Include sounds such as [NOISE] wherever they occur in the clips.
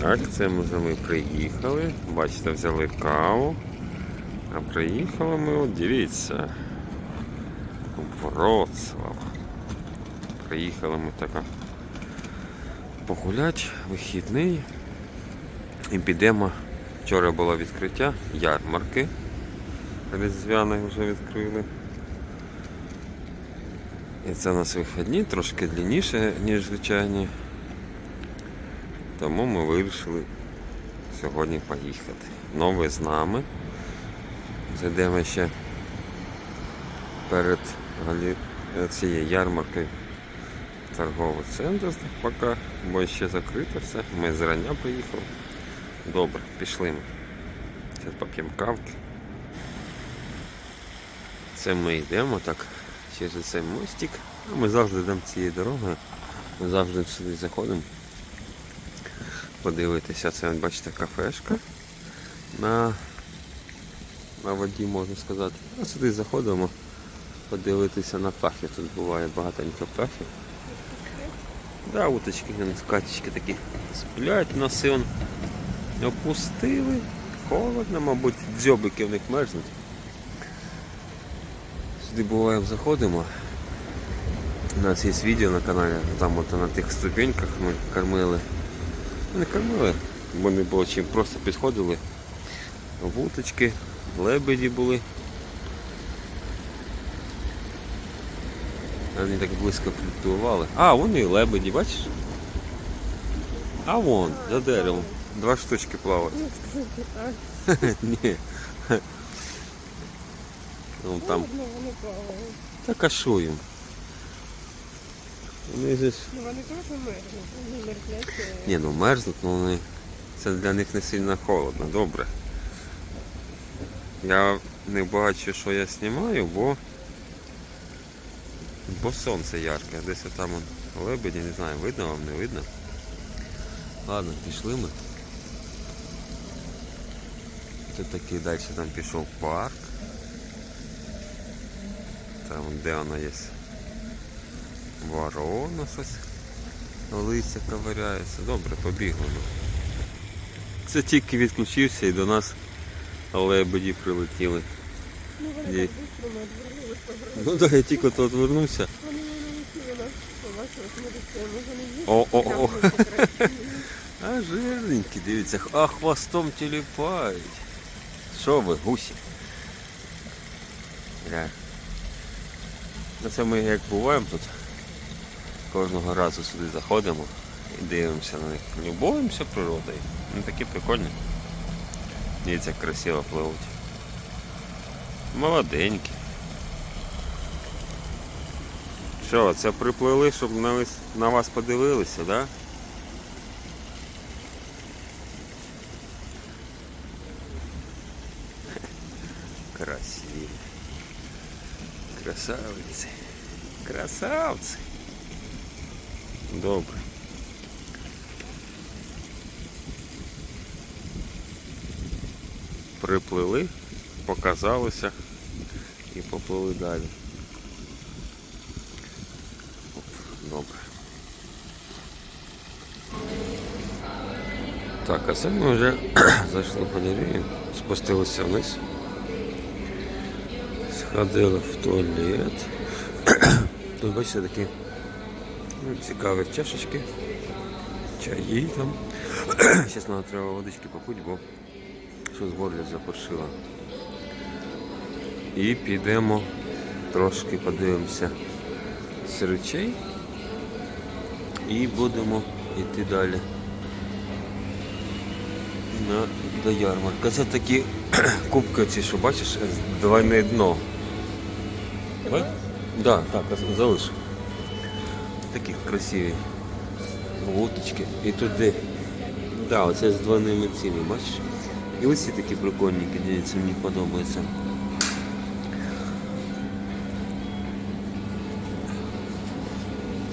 Так, це ми вже ми приїхали. Бачите, взяли каву. А приїхали ми, от дивіться. Вроцлав. Приїхали ми така погуляти, вихідний. І підемо. Вчора було відкриття ярмарки. Різдвяних вже відкрили. І це у нас вихідні, трошки длинніше, ніж звичайні. Тому ми вирішили сьогодні поїхати. Ну, ви з нами. Зайдемо ще перед цією ярмаркою торговий центр поки, бо ще закрито все. Ми зрання приїхали. Добре, пішли ми. Зараз поп'ємо кавки. Це ми йдемо так через цей мостик. А Ми завжди йдемо цією дорогою. Ми завжди сюди заходимо. Подивитися, це бачите кафешка на, на воді можна сказати. А сюди заходимо подивитися на птахів. Тут буває багатенько птахів. Да, уточки, вон, качечки такі сплять, носи он опустили. Холодно, мабуть, дзьобики в них мерзнуть. Сюди буваємо заходимо. У нас є відео на каналі, там от на тих ступеньках ми кормили. Ну, Не кормили, бо не було чим, просто підходили. Вуточки, лебеді були. Вони так близько підпливали. А, вони і лебеді, бачиш? А вон, за деревом. Два штучки плавають. [LAUGHS] Ні. Ну там. Так а що їм? Вони ж. Ну вони теж мерзнуть. Вони мерзнуть. е, Ні, ну мерзнуть, ну вони. Це для них не сильно холодно, добре. Я не бачу, що я знімаю, бо. Бо сонце ярке. Десь там он лебеді, не знаю, видно вам, не видно. Ладно, пішли ми. Тут такий далі там пішов парк. Там де вона є. Ворона щось. Листя ковиряється. Добре, побігли. Це тільки відключився і до нас лебеді прилетіли. Ну вони Є. так швидко відвернулися. Ну так, я тільки то відвернувся. Вони мене летіли нас побачили, що ми дістаємо. Вони є. О, о, о. Там дуже красиві. А жирненькі, дивіться, а хвостом тіліпають. Що ви, гусі? Гля. Ну це ми як буваємо тут. Кожного разу сюди заходимо і дивимося на них. Любуємося природою. Ну такі прикольні. Дивіться, як красиво пливуть. Молоденькі. Що, це приплили, щоб на вас подивилися, так? Да? Красиві. Красавиці. Красавці. Добре. Приплили, показалися і поплили далі. Оп, Добре. Так, а це ми вже [CLEARS THROAT] зайшли по дереві, спустилися вниз. Сходили в туалет. [CLEARS THROAT] Тут бачите такі цікаві чашечки, чаї там. [CLEARS THROAT] Зараз нам треба водички попити, бо щось горло запоршило. І підемо трошки подивимося з речей і будемо йти далі. На, до ярмарки. Це такі [CLEARS THROAT] кубки ці, що бачиш, двойне дно. Так, да, так, залиш. Такі красиві вуточки. І туди. Да, оце з двойними цими, бачиш? І ось ці такі прикольненькі, дивіться, мені подобається.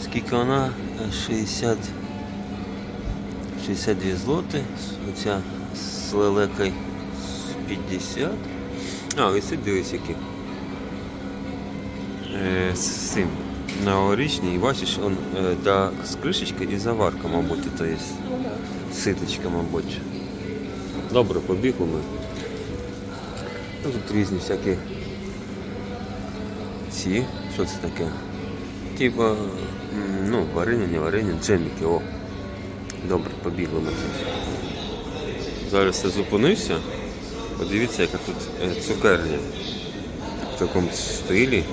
Скільки вона? 60 62 злоти. Оця з лелекою з 50. А, ось і дивись які. Е, з цим новорічний. І бачиш, он, е, да, з кришечки і заварка, мабуть, то є. Ситочка, мабуть. Добре, побігли ми. Ну, тут різні всякі ці. Що це таке? Типа, ну, варення, не варення, джеміки, о. Добре, побігли ми. Зараз я зупинився. Подивіться, яка тут е, цукерня. В такому стилі.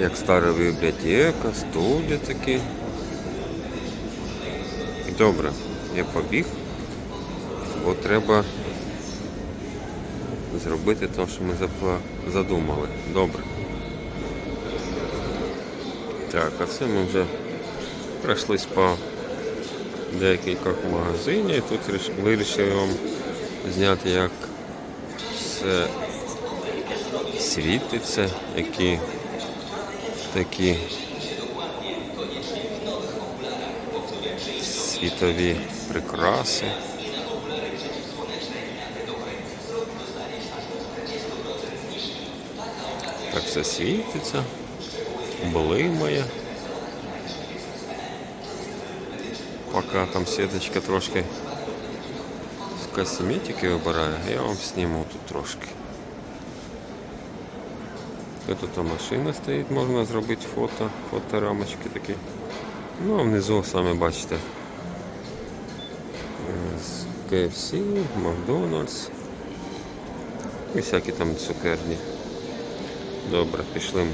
Як стара бібліотека, студія такі. Добре, я побіг, бо треба зробити те, що ми задумали. Добре. Так, а це ми вже пройшлись по декількох магазинів. Тут ріш- вирішив вам зняти, як все світиться, які такі світові прикраси. Так все світиться, блимає. Поки там сіточка трошки з косметики вибирає, я вам зніму тут трошки. Ось Тут машина стоїть, можна зробити фото, фоторамочки такі. Ну а внизу саме бачите. е, KFC, Макдональдс і всякі там цукерні. Добре, пішли.